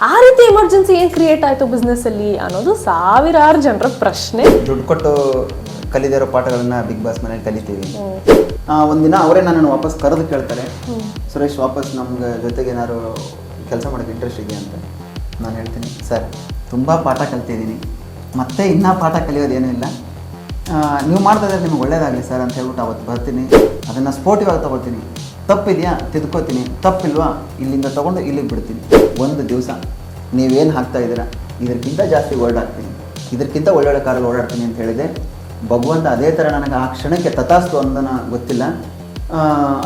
ಆ ರೀತಿ ಎಮರ್ಜೆನ್ಸಿ ಏನು ಕ್ರಿಯೇಟ್ ಆಯಿತು ಬಿಸ್ನೆಸ್ಸಲ್ಲಿ ಅನ್ನೋದು ಸಾವಿರಾರು ಜನರ ಪ್ರಶ್ನೆ. ದುಡ್ಡು ಕೊಟ್ಟು ಕಲಿದಿರೋ ಪಾಠಗಳನ್ನ ಬಿಗ್ ಬಾಸ್ ಮನೆಯಲ್ಲಿ ಕಲಿತೀವಿ. ಒಂದಿನ ಅವರೇ ನನ್ನನ್ನು ವಾಪಸ್ ಕರೆದು ಕೇಳ್ತಾರೆ. ಸುರೇಶ್ ವಾಪಸ್ ನಮ್ಗೆ ಜೊತೆಗೆ ಏನಾದ್ರು ಕೆಲಸ ಮಾಡೋಕ್ಕೆ ಇಂಟ್ರೆಸ್ಟ್ ಇದೆಯಾ ಅಂತ ನಾನು ಹೇಳ್ತೀನಿ ಸರ್ ತುಂಬ ಪಾಠ ಕಲ್ತಿದ್ದೀನಿ ಮತ್ತೆ ಇನ್ನೂ ಪಾಠ ಕಲಿಯೋದೇನೂ ಇಲ್ಲ. ಆ, ನೀವು ಮಾಡ್ತಾ ಇದ್ರೆ ನಿಮ್ಗೆ ಒಳ್ಳೇದಾಗಲಿ ಸರ್ ಅಂತ ಹೇಳ್ಬಿಟ್ಟು ಅವತ್ತು ಬರ್ತೀನಿ. ಅದನ್ನು ಸ್ಪೋರ್ಟಿವ್ ಆಗಿ ತೊಗೊಳ್ತೀನಿ. ತಪ್ಪಿದೆಯಾ? ತಿದ್ಕೋತೀನಿ. ತಪ್ಪಿಲ್ವಾ? ಇಲ್ಲಿಂದ ತೊಗೊಂಡು ಇಲ್ಲಿಗೆ ಬಿಡ್ತೀನಿ. ಒಂದು ದಿವಸ ನೀವೇನು ಹಾಕ್ತಾ ಇದ್ದೀರಾ? ಇದಕ್ಕಿಂತ ಜಾಸ್ತಿ ಓಡಾಡ್ತೀನಿ. ಇದಕ್ಕಿಂತ ಒಳ್ಳೊಳ್ಳೆ ಕಾರಲ್ಲಿ ಓಡಾಡ್ತೀನಿ ಅಂತ ಹೇಳಿದೆ. ಭಗವಂತ ಅದೇ ಥರ ನನಗೆ ಆ ಕ್ಷಣಕ್ಕೆ ತಥಾಸ್ತು ಅಂದನ ಗೊತ್ತಿಲ್ಲ.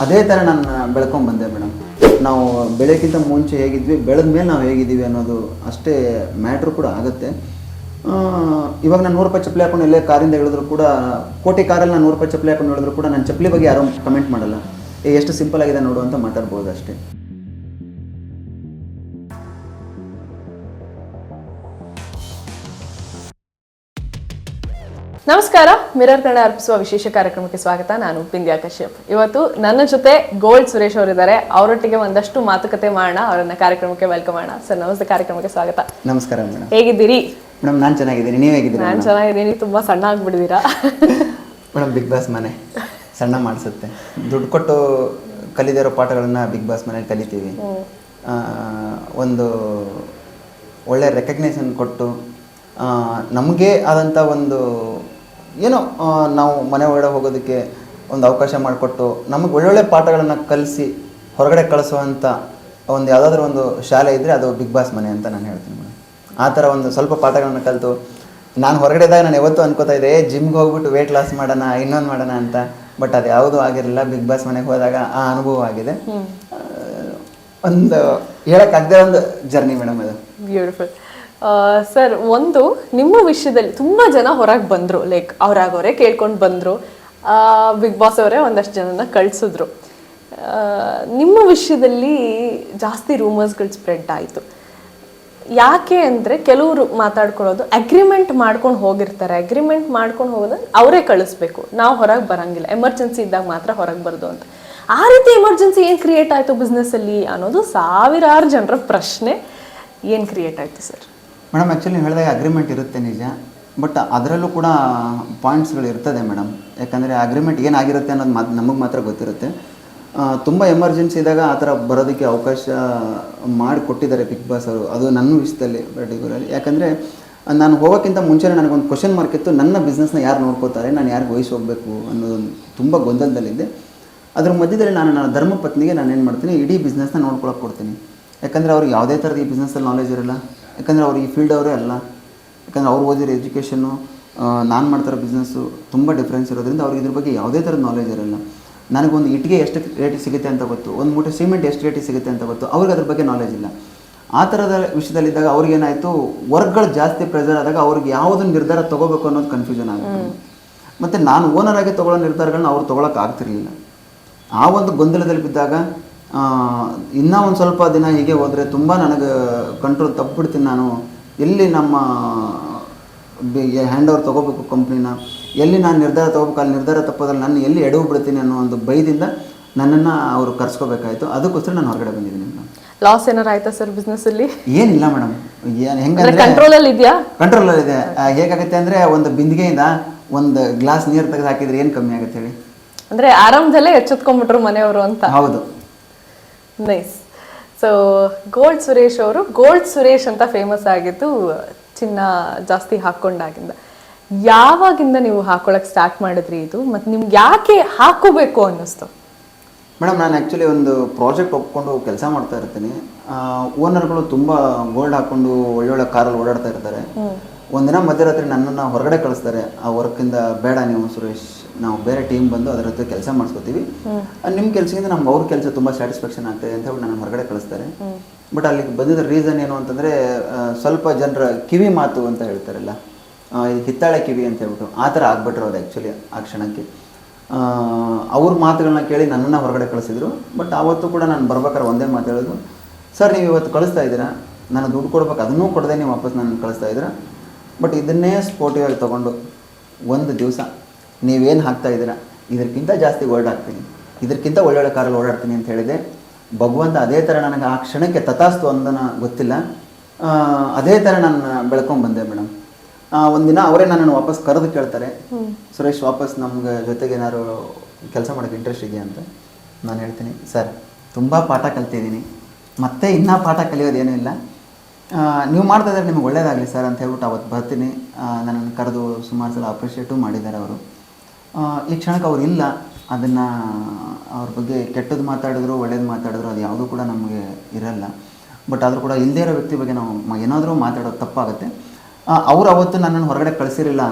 ಅದೇ ಥರ ನಾನು ಬೆಳ್ಕೊಂಡ್ಬಂದೆ ಮೇಡಮ್. ನಾವು ಬೆಳೆಗಿಂತ ಮುಂಚೆ ಹೇಗಿದ್ವಿ, ಬೆಳೆದ ಮೇಲೆ ನಾವು ಹೇಗಿದ್ದೀವಿ ಅನ್ನೋದು ಅಷ್ಟೇ ಮ್ಯಾಟ್ರು ಕೂಡ ಆಗುತ್ತೆ. ಇವಾಗ ನಾನು ನೂರು ರೂಪಾಯಿ ಚಪ್ಪಲಿ ಹಾಕೊಂಡು ಇಲ್ಲೇ ಕಾರಿಂದ ಹೇಳಿದ್ರು ಕೂಡ, ಕೋಟಿ ಕಾರಲ್ಲಿ ನಾನು ನೂರು ರೂಪಾಯಿ ಚಪ್ಪಲಿ ಹಾಕೊಂಡು ಹೇಳಿದ್ರು ಕೂಡ ನನ್ನ ಚಪ್ಪಲಿ ಬಗ್ಗೆ ಯಾರೂ ಕಮೆಂಟ್ ಮಾಡಲ್ಲ. ಎಷ್ಟು ಸಿಂಪಲ್ ಆಗಿದೆ ನೋಡು ಅಂತ ಮಾತಾಡ್ಬೋದು ಅಷ್ಟೇ ನಮಸ್ಕಾರ ಮಿರರ್ ಕನ್ನಡ ಅರ್ಪಿಸುವ ವಿಶೇಷ ಕಾರ್ಯಕ್ರಮಕ್ಕೆ ಸ್ವಾಗತ. ನಾನು ಬಿಂದ್ಯಾ ಕಶ್ಯಪ್. ಇವತ್ತು ನನ್ನ ಜೊತೆ ಗೋಲ್ಡ್ ಸುರೇಶ್ ಅವರಿದ್ದಾರೆ. ಅವರೊಟ್ಟಿಗೆ ಒಂದಷ್ಟು ಮಾತುಕತೆ ಮಾಡೋಣ ಅವರನ್ನ ಕಾರ್ಯಕ್ರಮಕ್ಕೆ ವೆಲ್ಕಮ್ ಮಾಡೋಣ. ಸರ್ ನಮಸ್ತೆ ಕಾರ್ಯಕ್ರಮಕ್ಕೆ ಸ್ವಾಗತ. ನಮಸ್ಕಾರ ಮೇಡಮ್. ಹೇಗಿದ್ದೀರಿ? ಮೇಡಮ್ ನಾನು ಚೆನ್ನಾಗಿದ್ದೀನಿ. ನೀವು ಹೇಗಿದ್ದೀರಿ ನಾನು ಚೆನ್ನಾಗಿದ್ದೀನಿ. ತುಂಬಾ ಸಣ್ಣ ಆಗಿಬಿಡಿದೀರಾ ಮೇಡಮ್ ಬಿಗ್ ಬಾಸ್ ಮನೆ. ಸಣ್ಣ ಮಾಡಿಸುತ್ತೆ. ದುಡ್ಡು ಕೊಟ್ಟು ಕಲಿದಿರೋ ಪಾಠಗಳನ್ನು ಬಿಗ್ ಬಾಸ್ ಮನೇಲಿ ಕಲಿತೀವಿ. ಒಂದು ಒಳ್ಳೆ ರೆಕಗ್ನೇಷನ್ ಕೊಟ್ಟು ನಮಗೆ ಆದಂಥ ಒಂದು ಏನೋ ನಾವು ಮನೆ ಒಳಗಡೆ ಹೋಗೋದಕ್ಕೆ ಒಂದು ಅವಕಾಶ ಮಾಡಿಕೊಟ್ಟು ನಮಗೆ ಒಳ್ಳೊಳ್ಳೆ ಪಾಠಗಳನ್ನು ಕಲಿಸಿ ಹೊರಗಡೆ ಕಳಿಸುವಂಥ ಒಂದು ಯಾವುದಾದ್ರೂ ಒಂದು ಶಾಲೆ ಇದ್ದರೆ ಅದು ಬಿಗ್ ಬಾಸ್ ಮನೆ ಅಂತ ನಾನು ಹೇಳ್ತೀನಿ ಮೇಡಮ್. ಆ ಥರ ಒಂದು ಸ್ವಲ್ಪ ಪಾಠಗಳನ್ನು ಕಲಿತು ನಾನು ಹೊರಗಡೆ ಇದ್ದಾಗ ನಾನು ಯಾವತ್ತೂ ಅನ್ಕೋತಾ ಇದ್ದೆ ಜಿಮ್ಗೆ ಹೋಗ್ಬಿಟ್ಟು ವೆಯ್ಟ್ ಲಾಸ್ ಮಾಡೋಣ ಇನ್ನೊಂದು ಮಾಡೋಣ ಅಂತ. ಬಟ್ ಅದು ಯಾವುದೂ ಆಗಿರಲಿಲ್ಲ. ಬಿಗ್ ಬಾಸ್ ಮನೆಗೆ ಹೋದಾಗ ಆ ಅನುಭವ ಆಗಿದೆ. ಒಂದು ಹೇಳಕ್ಕಾಗದೆ ಒಂದು ಜರ್ನಿ ಮೇಡಮ್ ಅದು ಬ್ಯೂಟಿಫುಲ್ ಸರ್ ಒಂದು ನಿಮ್ಮ ವಿಷಯದಲ್ಲಿ ತುಂಬಾ ಜನ ಹೊರಗೆ ಬಂದರು. ಲೈಕ್ ಅವ್ರಾಗವ್ರೆ ಕೇಳ್ಕೊಂಡು ಬಂದರು. ಬಿಗ್ ಬಾಸ್ ಅವರೇ ಒಂದಷ್ಟು ಜನನ ಕಳಿಸಿದ್ರು. ನಿಮ್ಮ ವಿಷಯದಲ್ಲಿ ಜಾಸ್ತಿ ರೂಮರ್ಸ್ಗಳು ಸ್ಪ್ರೆಡ್ ಆಯಿತು. ಯಾಕೆ ಅಂದರೆ ಕೆಲವರು ಮಾತಾಡ್ಕೊಳ್ಳೋದು ಅಗ್ರಿಮೆಂಟ್ ಮಾಡ್ಕೊಂಡು ಹೋಗಿರ್ತಾರೆ. ಅಗ್ರಿಮೆಂಟ್ ಮಾಡ್ಕೊಂಡು ಹೋಗೋದು ಅವರೇ ಕಳಿಸ್ಬೇಕು. ನಾವು ಹೊರಗೆ ಬರಂಗಿಲ್ಲ. ಎಮರ್ಜೆನ್ಸಿ ಇದ್ದಾಗ ಮಾತ್ರ ಹೊರಗೆ ಬರೋದು ಅಂತ. ಆ ರೀತಿ ಎಮರ್ಜೆನ್ಸಿ ಏನು ಕ್ರಿಯೇಟ್ ಆಯಿತು ಬಿಸ್ನೆಸ್ಸಲ್ಲಿ ಅನ್ನೋದು ಸಾವಿರಾರು ಜನರ ಪ್ರಶ್ನೆ ಏನು ಕ್ರಿಯೇಟ್ ಆಯಿತು ಸರ್ ಮೇಡಮ್ ಆ್ಯಕ್ಚುಲಿ ಹೇಳಿದಾಗ ಅಗ್ರಿಮೆಂಟ್ ಇರುತ್ತೆ ನಿಜ. ಬಟ್ ಅದರಲ್ಲೂ ಕೂಡ ಪಾಯಿಂಟ್ಸ್ಗಳು ಇರ್ತದೆ ಮೇಡಮ್ ಯಾಕಂದರೆ ಅಗ್ರಿಮೆಂಟ್ ಏನಾಗಿರುತ್ತೆ ಅನ್ನೋದು ಮಾತು ನಮಗೆ ಮಾತ್ರ ಗೊತ್ತಿರುತ್ತೆ. ತುಂಬ ಎಮರ್ಜೆನ್ಸಿ ಇದ್ದಾಗ ಆ ಥರ ಬರೋದಕ್ಕೆ ಅವಕಾಶ ಮಾಡಿಕೊಟ್ಟಿದ್ದಾರೆ ಬಿಗ್ ಬಾಸ್ ಅವರು. ಅದು ನನ್ನ ವಿಷಯದಲ್ಲಿ ಪರ್ಟಿಕ್ಯುಲರ್ಲಿ ಯಾಕಂದರೆ, ನಾನು ಹೋಗೋಕ್ಕಿಂತ ಮುಂಚೆನೇ ನನಗೊಂದು ಕ್ವಶನ್ ಮಾರ್ಕ್ ಇತ್ತು, ನನ್ನ ಬಿಸ್ನೆಸ್ನ ಯಾರು ನೋಡ್ಕೋತಾರೆ, ನಾನು ಯಾರಿಗೆ ವಹಿಸಿ ಹೋಗಬೇಕು ಅನ್ನೋದೊಂದು ತುಂಬ ಗೊಂದಲದಲ್ಲಿದ್ದೆ. ಅದ್ರ ಮಧ್ಯದಲ್ಲಿ ನಾನು ನನ್ನ ಧರ್ಮಪತ್ನಿಗೆ ನಾನು ಏನು ಮಾಡ್ತೀನಿ, ಇಡೀ ಬಿಸ್ನೆಸ್ನ ನೋಡ್ಕೊಳಕ್ಕೆ ಕೊಡ್ತೀನಿ. ಯಾಕಂದರೆ ಅವ್ರಿಗೆ ಯಾವುದೇ ಥರದ ಈ ಬಿಸ್ನೆಸ್ಸಲ್ಲಿ ನಾಲೆಜ್ ಇರಲ್ಲ. ಯಾಕಂದರೆ ಅವ್ರು ಈ ಫೀಲ್ಡ್ ಅವರೇ ಅಲ್ಲ. ಯಾಕಂದರೆ ಅವ್ರು ಓದಿರೋ ಎಜುಕೇಷನ್ನು ನಾನು ಮಾಡ್ತಿರೋ ಬಿಸ್ನೆಸ್ಸು ತುಂಬ ಡಿಫ್ರೆನ್ಸ್ ಇರೋದ್ರಿಂದ ಅವ್ರಿಗೆ ಇದ್ರ ಬಗ್ಗೆ ಯಾವುದೇ ಥರದ ನಾಲೆಜ್ ಇರಲ್ಲ. ನನಗೊಂದು ಇಟ್ಟಿಗೆ ಎಷ್ಟು ರೇಟಿಗೆ ಸಿಗುತ್ತೆ ಅಂತ ಗೊತ್ತು ಒಂದು ಮೂಟೆ ಸಿಮೆಂಟ್ ಎಷ್ಟು ರೇಟಿಗೆ ಸಿಗುತ್ತೆ ಅಂತ ಗೊತ್ತು. ಅವ್ರಿಗೆ ಅದ್ರ ಬಗ್ಗೆ ನಾಲೆಜ್ ಇಲ್ಲ. ಆ ಥರದ ವಿಷಯದಲ್ಲಿದ್ದಾಗ ಅವ್ರಿಗೇನಾಯಿತು ವರ್ಕ್ಗಳು ಜಾಸ್ತಿ ಪ್ರೆಸರ್ ಆದಾಗ ಅವ್ರಿಗೆ ಯಾವುದನ್ನು ನಿರ್ಧಾರ ತೊಗೋಬೇಕು ಅನ್ನೋದು ಕನ್ಫ್ಯೂಷನ್ ಆಗುತ್ತೆ. ಮತ್ತು ನಾನು ಓನರ್ ಆಗಿ ತೊಗೊಳ್ಳೋ ನಿರ್ಧಾರಗಳನ್ನ ಅವ್ರು ತೊಗೊಳಕ್ಕೆ ಆಗ್ತಿರಲಿಲ್ಲ. ಆ ಒಂದು ಗೊಂದಲದಲ್ಲಿ ಬಿದ್ದಾಗ ಇನ್ನೂ ಒಂದು ಸ್ವಲ್ಪ ದಿನ ಹೀಗೆ ಹೋದರೆ ತುಂಬ ನನಗೆ ಕಂಟ್ರೋಲ್ ತಪ್ಪಿಬಿಡ್ತೀನಿ ನಾನು. ಎಲ್ಲಿ ನಮ್ಮ ಹ್ಯಾಂಡ್ ಓವರ್ ತೊಗೋಬೇಕು ಕಂಪ್ನಿನ ಎಲ್ಲಿ ನಾನು ನಿರ್ಧಾರ ತೊಗೋಬೇಕು ಅಲ್ಲಿ ನಿರ್ಧಾರ ತಪ್ಪೋದ್ರಲ್ಲಿ ನಾನು ಎಲ್ಲಿ ಎಡವು ಬಿಡ್ತೀನಿ ಅನ್ನೋ ಒಂದು ಭಯದಿಂದ ನನ್ನನ್ನು ಅವರು ಕರ್ಸ್ಕೋಬೇಕಾಯಿತು. ಅದಕ್ಕೋಸ್ಕರ ನಾನು ಹೊರಗಡೆ ಬಂದಿದ್ದೀನಿ ಮೇಡಮ್. ಲಾಸ್ ಏನಾರು ಆಯ್ತಾ ಸರ್ ಬಿಸ್ನೆಸ್ಸಲ್ಲಿ ಏನಿಲ್ಲ ಮೇಡಮ್. ಏನು ಕಂಟ್ರೋಲ್ ಹೆಂಗಂದ್ರೆ ಕಂಟ್ರೋಲಲ್ಲಿ ಇದೆಯಾ? ಕಂಟ್ರೋಲ್ ಇದೆ. ಆ, ಹೇಗಾಗುತ್ತೆ ಅಂದರೆ ಒಂದು ಬಿಂದಿಗೆಯಿಂದ ಒಂದು ಗ್ಲಾಸ್ ನೀರು ತೆಗೆದು ಹಾಕಿದ್ರೆ ಏನು ಕಮ್ಮಿ ಆಗುತ್ತೆ ಹೇಳಿ? ಅಂದ್ರೆ ಆರಾಮದಲ್ಲೇ ಎಚ್ಚೆತ್ಕೊಂಡ್ಬಿಟ್ರು ಮನೆಯವರು ಅಂತ. ಹೌದು. ನೈಸ್ ಸೊ ಗೋಲ್ಡ್ ಸುರೇಶ್ ಅವರು ಗೋಲ್ಡ್ ಸುರೇಶ್ ಅಂತ ಫೇಮಸ್ ಆಗಿದ್ದು ಚಿನ್ನ ಜಾಸ್ತಿ ಹಾಕೊಂಡಾಗಿಂದ ಯಾವಾಗಿಂದ ನೀವು ಹಾಕೊಳಕ್ ಸ್ಟಾರ್ಟ್ ಮಾಡಿದ್ರಿ ಇದು? ಮತ್ತೆ ನಿಮ್ಗೆ ಯಾಕೆ ಹಾಕೋಬೇಕು ಅನ್ನಿಸ್ತು? ಮೇಡಮ್ ನಾನು ಆ್ಯಕ್ಚುಲಿ ಒಂದು ಪ್ರಾಜೆಕ್ಟ್ ಒಪ್ಕೊಂಡು ಕೆಲಸ ಮಾಡ್ತಾ ಇರ್ತೀನಿ. ಓನರ್ಗಳು ತುಂಬ ಗೋಲ್ಡ್ ಹಾಕೊಂಡು ಒಳ್ಳೊಳ್ಳೆ ಕಾರಲ್ಲಿ ಓಡಾಡ್ತಾ ಇರ್ತಾರೆ. ಒಂದಿನ ಮಧ್ಯರಾತ್ರಿ ನನ್ನನ್ನು ಹೊರಗಡೆ ಕಳಿಸ್ತಾರೆ. ಆ ವರ್ಕಿಂದ ಬೇಡ ನೀವು ಸುರೇಶ್. ನಾವು ಬೇರೆ ಟೀಮ್ ಬಂದು ಅದರ ಹತ್ರ ಕೆಲಸ ಮಾಡಿಸ್ಕೋತೀವಿ. ನಿಮ್ಮ ಕೆಲಸದಿಂದ ನಮ್ಗೆ ಅವ್ರ ಕೆಲಸ ತುಂಬ ಸ್ಯಾಟಿಸ್ಫ್ಯಾಕ್ಷನ್ ಆಗ್ತದೆ ಅಂತ ಹೇಳಿ ನನ್ನ ಹೊರಗಡೆ ಕಳಿಸ್ತಾರೆ. ಬಟ್ ಅಲ್ಲಿಗೆ ಬಂದಿದ್ದ ರೀಸನ್ ಏನು ಅಂತಂದರೆ ಸ್ವಲ್ಪ ಜನರ ಕಿವಿ ಮಾತು ಅಂತ ಹೇಳ್ತಾರಲ್ಲ ಹಿತ್ತಾಳೆ ಕಿವಿ ಅಂತ ಹೇಳ್ಬಿಟ್ಟು, ಆ ಥರ ಆಗ್ಬಿಟ್ಟಿರೋದು ಆ್ಯಕ್ಚುಲಿ ಆ ಕ್ಷಣಕ್ಕೆ. ಅವ್ರ ಮಾತುಗಳನ್ನ ಕೇಳಿ ನನ್ನನ್ನು ಹೊರಗಡೆ ಕಳಿಸಿದ್ರು. ಬಟ್ ಆವತ್ತು ಕೂಡ ನಾನು ಬರ್ಬೇಕಾದ್ರೆ ಒಂದೇ ಮಾತು ಹೇಳೋದು, ಸರ್, ನೀವು ಇವತ್ತು ಕಳಿಸ್ತಾ ಇದ್ದೀರಾ? ನಾನು ದುಡ್ಡು ಕೊಡ್ಬೇಕು, ಅದನ್ನೂ ಕೊಡದೆ ನೀವು ವಾಪಸ್ ನನ್ನ ಕಳಿಸ್ತಾ ಇದ್ದೀರಾ? ಬಟ್ ಇದನ್ನೇ ಸ್ಪೋರ್ಟಿವ್ ಆಗಿ ತೊಗೊಂಡು ಒಂದು ದಿವಸ ನೀವೇನು ಹಾಕ್ತಾ ಇದ್ದೀರಾ? ಇದಕ್ಕಿಂತ ಜಾಸ್ತಿ ಓಡಾಡ್ತೀನಿ ಇದಕ್ಕಿಂತ ಒಳ್ಳೊಳ್ಳೆ ಕಾರಲ್ಲಿ ಓಡಾಡ್ತೀನಿ ಅಂತ ಹೇಳಿದೆ. ಭಗವಂತ ಅದೇ ಥರ ನನಗೆ ಆ ಕ್ಷಣಕ್ಕೆ ತಥಾಸ್ತು ಅಂದನ ಗೊತ್ತಿಲ್ಲ. ಅದೇ ಥರ ನಾನು ಬೆಳ್ಕೊಂಡು ಬಂದೆ ಮೇಡಮ್ ಒಂದಿನ ಅವರೇ ನನ್ನನ್ನು ವಾಪಸ್ ಕರೆದು ಕೇಳ್ತಾರೆ. ಸುರೇಶ್ ವಾಪಸ್ ನಮ್ಗೆ ಜೊತೆಗೆ ಏನಾದ್ರು ಕೆಲಸ ಮಾಡೋಕ್ಕೆ ಇಂಟ್ರೆಸ್ಟ್ ಇದೆಯಾ ಅಂತ ನಾನು ಹೇಳ್ತೀನಿ ಸರ್ ತುಂಬ ಪಾಠ ಕಲ್ತಿದ್ದೀನಿ ಮತ್ತೆ ಇನ್ನೂ ಪಾಠ ಕಲಿಯೋದೇನೂ ಇಲ್ಲ. ನೀವು ಮಾಡ್ತಾ ಇದ್ರೆ ನಿಮ್ಗೆ ಒಳ್ಳೇದಾಗಲಿ ಸರ್ ಅಂತ ಹೇಳ್ಬಿಟ್ಟು ಅವತ್ತು ಬರ್ತೀನಿ. ನನ್ನನ್ನು ಕರೆದು ಸುಮಾರು ಸಲ ಅಪ್ರಿಷಿಯೇಟು ಮಾಡಿದ್ದಾರೆ ಅವರು. ಈ ಕ್ಷಣಕ್ಕೆ ಅವ್ರು ಇಲ್ಲ. ಅದನ್ನು ಅವ್ರ ಬಗ್ಗೆ ಕೆಟ್ಟದ್ದು ಮಾತಾಡಿದ್ರು, ಒಳ್ಳೇದು ಮಾತಾಡಿದ್ರು, ಅದು ಯಾವುದೂ ಕೂಡ ನಮಗೆ ಇರಲ್ಲ. ಬಟ್ ಆದರೂ ಕೂಡ ಇಲ್ಲದೇ ಇರೋ ವ್ಯಕ್ತಿ ಬಗ್ಗೆ ನಾವು ಏನಾದರೂ ಮಾತಾಡೋದು ತಪ್ಪಾಗುತ್ತೆ. ಅವ್ರು ಅವತ್ತು ನನ್ನನ್ನು ಹೊರಗಡೆ ಕಳಿಸಿರಲಿಲ್ಲ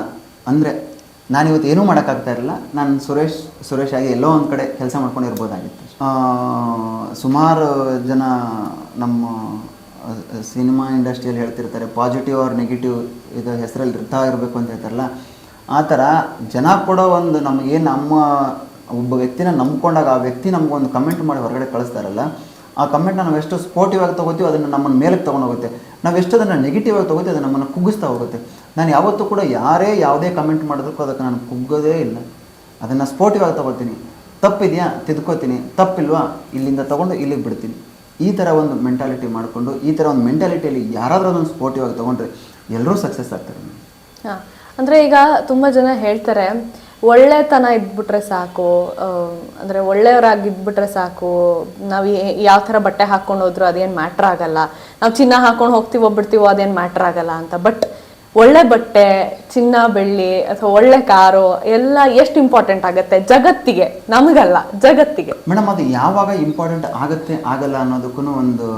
ಅಂದರೆ ನಾನು ಇವತ್ತು ಏನೂ ಮಾಡೋಕ್ಕಾಗ್ತಾ ಇರಲಿಲ್ಲ. ನಾನು ಸುರೇಶ್ ಸುರೇಶ್ ಆಗಿ ಎಲ್ಲೋ ಒಂದು ಕಡೆ ಕೆಲಸ ಮಾಡ್ಕೊಂಡು ಇರ್ಬೋದಾಗಿತ್ತು. ಸುಮಾರು ಜನ ನಮ್ಮ ಸಿನಿಮಾ ಇಂಡಸ್ಟ್ರಿಯಲ್ಲಿ ಹೇಳ್ತಿರ್ತಾರೆ, ಪಾಸಿಟಿವ್ ಆರ್ ನೆಗೆಟಿವ್, ಇದು ಹೆಸರಲ್ಲಿ ಇರ್ತಾ ಇರಬೇಕು ಅಂತ ಹೇಳ್ತಾರಲ್ಲ. ಆ ಥರ ಜನ ಕೊಡೋ ಒಂದು ನಮಗೆ ನಮ್ಮ ಒಬ್ಬ ವ್ಯಕ್ತಿನ ನಂಬ್ಕೊಂಡಾಗ ಆ ವ್ಯಕ್ತಿ ನಮಗೊಂದು ಕಮೆಂಟ್ ಮಾಡಿ ಹೊರಗಡೆ ಕಳಿಸ್ತಾರಲ್ಲ, ಆ ಕಮೆಂಟ್ನ ನಾವು ಎಷ್ಟು ಸ್ಪೋರ್ಟಿವ್ ಆಗಿ ತೊಗೋತೀವಿ ಅದನ್ನು ನಮ್ಮನ್ನು ಮೇಲಕ್ಕೆ ತೊಗೊಂಡೋಗುತ್ತೆ ನಾವು ಎಷ್ಟು ಅದನ್ನು ನೆಗೆಟಿವ್ ಆಗಿ ತೊಗೋತೀವಿ ಅದು ನಮ್ಮನ್ನು ಕುಗ್ಗಿಸ್ತಾ ಹೋಗುತ್ತೆ. ನಾನು ಯಾವತ್ತೂ ಕೂಡ ಯಾರೇ ಯಾವುದೇ ಕಮೆಂಟ್ ಮಾಡೋದಕ್ಕೂ ಅದಕ್ಕೆ ನಾನು ಕುಗ್ಗೋದೇ ಇಲ್ಲ. ಅದನ್ನು ಸ್ಪೋರ್ಟಿವ್ ಆಗಿ ತೊಗೊಳ್ತೀನಿ ತಪ್ಪಿದೆಯಾ? ತಿದ್ಕೋತೀನಿ. ತಪ್ಪಿಲ್ವಾ? ಇಲ್ಲಿಂದ ತೊಗೊಂಡು ಇಲ್ಲಿಗೆ ಬಿಡ್ತೀನಿ. ಈ ಥರ ಒಂದು ಮೆಂಟಾಲಿಟಿ ಮಾಡಿಕೊಂಡು, ಈ ಥರ ಒಂದು ಮೆಂಟಾಲಿಟಿಯಲ್ಲಿ ಯಾರಾದರೂ ಅದನ್ನು ಸ್ಪೋರ್ಟಿವ್ ಆಗಿ ತೊಗೊಂಡ್ರೆ ಎಲ್ಲರೂ ಸಕ್ಸಸ್ ಆಗ್ತಾರೆ. ಹಾ. ಅಂದ್ರೆ ಈಗ ತುಂಬಾ ಜನ ಹೇಳ್ತಾರೆ, ಒಳ್ಳೆತನ ಇದ್ಬಿಟ್ರೆ ಸಾಕು ಅಂದ್ರೆ ಒಳ್ಳೆಯವರಾಗಿ ಇದ್ಬಿಟ್ರೆ ಸಾಕು, ನಾವು ಯಾವ ಥರ ಬಟ್ಟೆ ಹಾಕೊಂಡು ಹೋದ್ರು ಅದೇನು ಮ್ಯಾಟ್ರ್ ಆಗಲ್ಲ, ನಾವು ಚಿನ್ನ ಹಾಕೊಂಡು ಹೋಗ್ತೀವೋ ಬಿಡ್ತೀವೋ ಅದೇನು ಮ್ಯಾಟ್ರ್ ಆಗಲ್ಲ ಅಂತ. ಬಟ್ ಒಳ್ಳೆ ಬಟ್ಟೆ, ಚಿನ್ನ, ಬೆಳ್ಳಿ ಅಥವಾ ಒಳ್ಳೆ ಕಾರು ಎಲ್ಲ ಎಷ್ಟು ಇಂಪಾರ್ಟೆಂಟ್ ಆಗುತ್ತೆ? ಜಗತ್ತಿಗೆ, ನಮಗಲ್ಲ, ಜಗತ್ತಿಗೆ. ಮೇಡಮ್ ಅದು ಯಾವಾಗ ಇಂಪಾರ್ಟೆಂಟ್ ಆಗುತ್ತೆ, ಆಗಲ್ಲ ಅನ್ನೋದಕ್ಕೂ ಒಂದು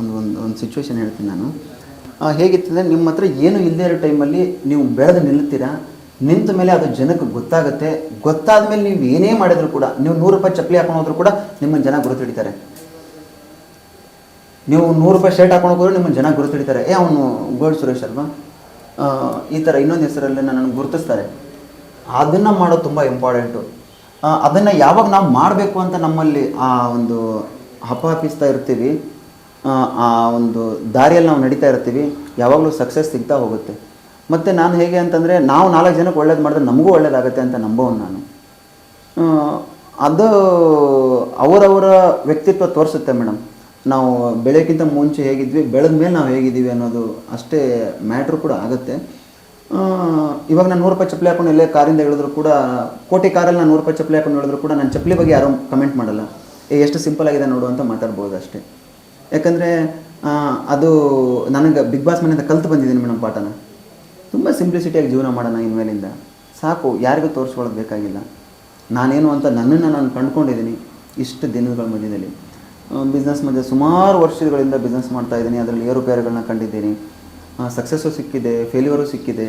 ಒಂದು ಒಂದು ಸಿಚುವೇಶನ್ ಹೇಳ್ತೀನಿ ನಾನು. ಆ, ಹೇಗಿರ್ತದೆ ನಿಮ್ಮ ಹತ್ರ ಏನು ಇಲ್ಲದೇ ಇರೋ ಟೈಮಲ್ಲಿ ನೀವು ಬೆಳೆದು ನಿಲ್ತೀರಾ ನಿಂತ ಮೇಲೆ ಅದು ಜನಕ್ಕೆ ಗೊತ್ತಾಗುತ್ತೆ. ಗೊತ್ತಾದ ಮೇಲೆ ನೀವು ಏನೇ ಮಾಡಿದ್ರು ಕೂಡ ನೀವು ನೂರು ರೂಪಾಯಿ ಚಪ್ಪಲಿ ಹಾಕೊಂಡು ಹೋದ್ರು ಕೂಡ ನಿಮ್ಮನ್ನು ಜನ ಗುರುತು ಹಿಡಿತಾರೆ. ನೀವು ನೂರು ರೂಪಾಯಿ ಶರ್ಟ್ ಹಾಕೊಂಡು ಹೋದ್ರು ನಿಮ್ಮನ್ನು ಜನ ಗುರುತು ಹಿಡಿತಾರೆ. ಏ ಅವನು ಗೋಲ್ಡ್ ಸುರೇಶ್ ಅಲ್ವಾ? ಈ ಥರ ಇನ್ನೊಂದು ಹೆಸರಲ್ಲಿ ನನ್ನನ್ನು ಗುರುತಿಸ್ತಾರೆ. ಅದನ್ನು ಮಾಡೋದು ತುಂಬ ಇಂಪಾರ್ಟೆಂಟು ಅದನ್ನು ಯಾವಾಗ ನಾವು ಮಾಡಬೇಕು ಅಂತ ನಮ್ಮಲ್ಲಿ ಆ ಒಂದು ಹಪಾಪಿಸ್ತಾ ಇರ್ತೀವಿ ಆ, ಒಂದು ದಾರಿಯಲ್ಲಿ ನಾವು ನಡೀತಾ ಇರ್ತೀವಿ ಯಾವಾಗಲೂ ಸಕ್ಸಸ್ ಸಿಗ್ತಾ ಹೋಗುತ್ತೆ. ಮತ್ತು ನಾನು ಹೇಗೆ ಅಂತಂದರೆ ನಾವು ನಾಲ್ಕು ಜನಕ್ಕೆ ಒಳ್ಳೇದು ಮಾಡಿದ್ರೆ ನಮಗೂ ಒಳ್ಳೇದಾಗುತ್ತೆ ಅಂತ ನಂಬೋನು ನಾನು. ಅದು ಅವರವರ ವ್ಯಕ್ತಿತ್ವ ತೋರಿಸುತ್ತೆ ಮೇಡಮ್. ನಾವು ಬೆಳೆಯೋಕ್ಕಿಂತ ಮುಂಚೆ ಹೇಗಿದ್ವಿ ಬೆಳೆದ ಮೇಲೆ ನಾವು ಹೇಗಿದ್ದೀವಿ ಅನ್ನೋದು ಅಷ್ಟೇ ಮ್ಯಾಟ್ರ್ ಕೂಡ ಆಗುತ್ತೆ. ಇವಾಗ ನಾನು ನೂರು ರೂಪಾಯಿ ಚಪ್ಪಲಿ ಹಾಕೊಂಡು ಎಲ್ಲೇ ಕಾರಿಂದ ಹೇಳಿದ್ರು ಕೂಡ ಕೋಟಿ ಕಾರಲ್ಲಿ ನಾನು ನೂರು ರೂಪಾಯಿ ಚಪ್ಪಲಿ ಹಾಕೊಂಡು ಹೇಳಿದ್ರು ಕೂಡ ನನ್ನ ಚಪ್ಪಲಿ ಬಗ್ಗೆ ಯಾರೂ ಕಮೆಂಟ್ ಮಾಡಲ್ಲ. ಎಷ್ಟು ಸಿಂಪಲ್ ಆಗಿದೆ ನೋಡು ಅಂತ ಮಾತಾಡ್ಬೋದು ಅಷ್ಟೇ. ಯಾಕಂದರೆ ಅದು ನನಗೆ ಬಿಗ್ ಬಾಸ್ ಮನೆಯಿಂದ ಕಲ್ತು ಬಂದಿದ್ದೀನಿ ಮೇಡಮ್ ಪಾಠನ. ತುಂಬ ಸಿಂಪ್ಲಿಸಿಟಿಯಾಗಿ ಜೀವನ ಮಾಡೋಣ ಇನ್ಮೇಲಿಂದ ಸಾಕು, ಯಾರಿಗೂ ತೋರಿಸ್ಕೊಳ್ಳೋದು ಬೇಕಾಗಿಲ್ಲ. ನಾನೇನು ಅಂತ ನನ್ನನ್ನು ನಾನು ಕಂಡುಕೊಂಡಿದ್ದೀನಿ ಇಷ್ಟು ದಿನಗಳ ಮಧ್ಯದಲ್ಲಿ. ಬಿಸ್ನೆಸ್ ಮಧ್ಯೆ ಸುಮಾರು ವರ್ಷಗಳಿಂದ ಬಿಸ್ನೆಸ್ ಮಾಡ್ತಾ ಇದ್ದೀನಿ, ಅದರಲ್ಲಿ ಏರುಪೇರುಗಳನ್ನ ಕಂಡಿದ್ದೀನಿ. ಸಕ್ಸಸ್ಸು ಸಿಕ್ಕಿದೆ ಫೇಲ್ಯೂರು ಸಿಕ್ಕಿದೆ.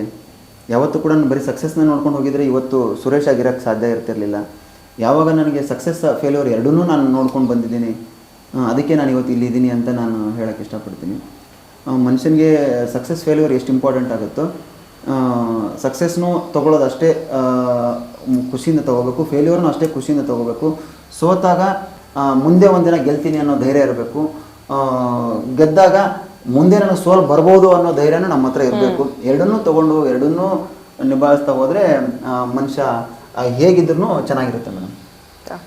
ಯಾವತ್ತೂ ಕೂಡ ನಾನು ಬರೀ ಸಕ್ಸಸ್ನ ನೋಡ್ಕೊಂಡು ಹೋಗಿದರೆ ಇವತ್ತು ಸುರೇಶ್ ಆಗಿರೋಕ್ಕೆ ಸಾಧ್ಯ ಇರ್ತಿರಲಿಲ್ಲ. ಯಾವಾಗ ನನಗೆ ಸಕ್ಸಸ್ ಫೇಲ್ಯೂರ್ ಎರಡೂ ನಾನು ನೋಡ್ಕೊಂಡು ಬಂದಿದ್ದೀನಿ. ಅದಕ್ಕೆ ನಾನು ಇವತ್ತು ಇಲ್ಲಿದ್ದೀನಿ ಅಂತ ನಾನು ಹೇಳೋಕ್ಕೆ ಇಷ್ಟಪಡ್ತೀನಿ. ಮನುಷ್ಯನಿಗೆ ಸಕ್ಸಸ್ ಫೇಲ್ಯೂರ್ ಎಷ್ಟು ಇಂಪಾರ್ಟೆಂಟ್ ಆಗುತ್ತೋ ಸಕ್ಸಸ್ನು ತೊಗೊಳ್ಳೋದು ಅಷ್ಟೇ ಖುಷಿಯಿಂದ ತೊಗೋಬೇಕು ಫೇಲ್ಯೂರ್ನು ಅಷ್ಟೇ ಖುಷಿಯಿಂದ ತೊಗೋಬೇಕು. ಸೋತಾಗ ಮುಂದೆ ಒಂದಿನ ಗೆಲ್ತೀನಿ ಅನ್ನೋ ಧೈರ್ಯ ಇರಬೇಕು. ಗೆದ್ದಾಗ ಮುಂದೆ ನನಗೆ ಸೋಲ್ ಬರ್ಬೋದು ಅನ್ನೋ ಧೈರ್ಯನೂ ನಮ್ಮ ಹತ್ರ ಇರಬೇಕು. ಎರಡನ್ನೂ ತೊಗೊಂಡು ಎರಡನ್ನೂ ನಿಭಾಯಿಸ್ತಾ ಹೋದರೆ ಮನುಷ್ಯ ಹೇಗಿದ್ರು ಚೆನ್ನಾಗಿರುತ್ತೆ ಮೇಡಮ್.